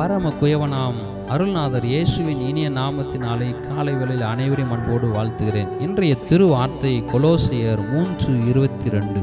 பரம குயவனாம் அருள்நாதர் இயேசுவின் இனிய நாமத்தினாலே காலை வேளையில் அனைவரையும் அன்போடு வாழ்த்துகிறேன். இன்றைய திருவார்த்தை கொலோசையர் கொலோசியர் மூன்று இருபத்தி ரெண்டு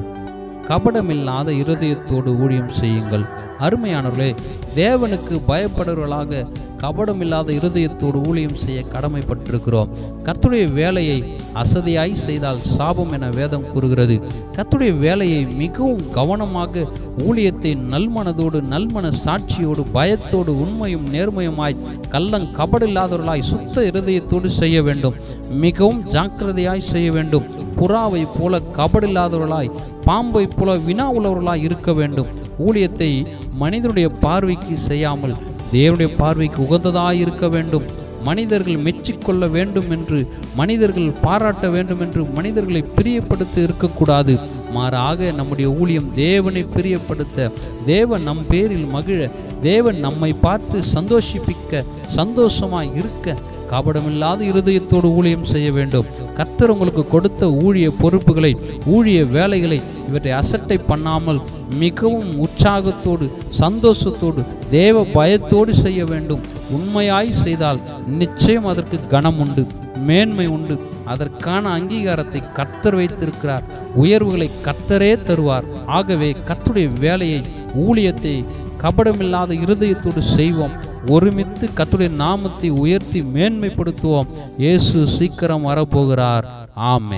கபடமில்லாத இருதயத்தோடு ஊழியம் செய்யுங்கள். அருமையானவர்களே தேவனுக்கு பயப்படுவர்களாக கபடமில்லாத இருதயத்தோடு ஊழியம் செய்ய கடமைப்பட்டிருக்கிறோம். கர்த்துடைய வேலையை அசதியாய் செய்தால் சாபம் என வேதம் கூறுகிறது. கத்துடைய வேலையை மிகவும் கவனமாக ஊழியத்தை நல்மனதோடு நல்மன சாட்சியோடு பயத்தோடு உண்மையும் நேர்மையுமாய் கள்ளங் கபடில்லாதவர்களாய் சுத்த இருதயத்தோடு செய்ய வேண்டும். மிகவும் ஜாக்கிரதையாய் செய்ய வேண்டும். புறாவை போல கபடில்லாதவர்களாய் பாம்பை போல வினா உள்ளவர்களாய் இருக்க வேண்டும். ஊழியத்தை மனிதனுடைய பார்வைக்கு செய்யாமல் தேவனுடைய பார்வைக்கு உகந்ததாய் இருக்க வேண்டும். மனிதர்கள் மெச்சிக்கொள்ள வேண்டும் என்று மனிதர்கள் பாராட்ட வேண்டும் என்று மனிதர்களை பிரியப்படுத்த இருக்கக்கூடாது. மாறாக நம்முடைய ஊழியம் தேவனை பிரியப்படுத்த தேவன் நம் பேரில் மகிழ தேவன் நம்மை பார்த்து சந்தோஷிப்பிக்க சந்தோஷமாக இருக்க கபடமில்லாத இருதயத்தோடு ஊழியம் செய்ய வேண்டும். கர்த்தர் உங்களுக்கு கொடுத்த ஊழிய பொறுப்புகளை ஊழிய வேலைகளை இவற்றை அசட்டை பண்ணாமல் மிகவும் உற்சாகத்தோடு சந்தோஷத்தோடு தேவ பயத்தோடு செய்ய வேண்டும். உண்மையாய் செய்தால் நிச்சயம் அதற்கு கனம் உண்டு மேன்மை உண்டு. அதற்கான அங்கீகாரத்தை கர்த்தர் வைத்திருக்கிறார். உயர்வுகளை கர்த்தரே தருவார். ஆகவே கர்த்துடைய வேலையை ஊழியத்தை கபடமில்லாத இருதயத்தோடு செய்வோம். ஒருமித்து கத்துடைய நாமத்தை உயர்த்தி மேன்மைப்படுத்துவோம். இயேசு சீக்கிரம் வரப்போகிறார். ஆமே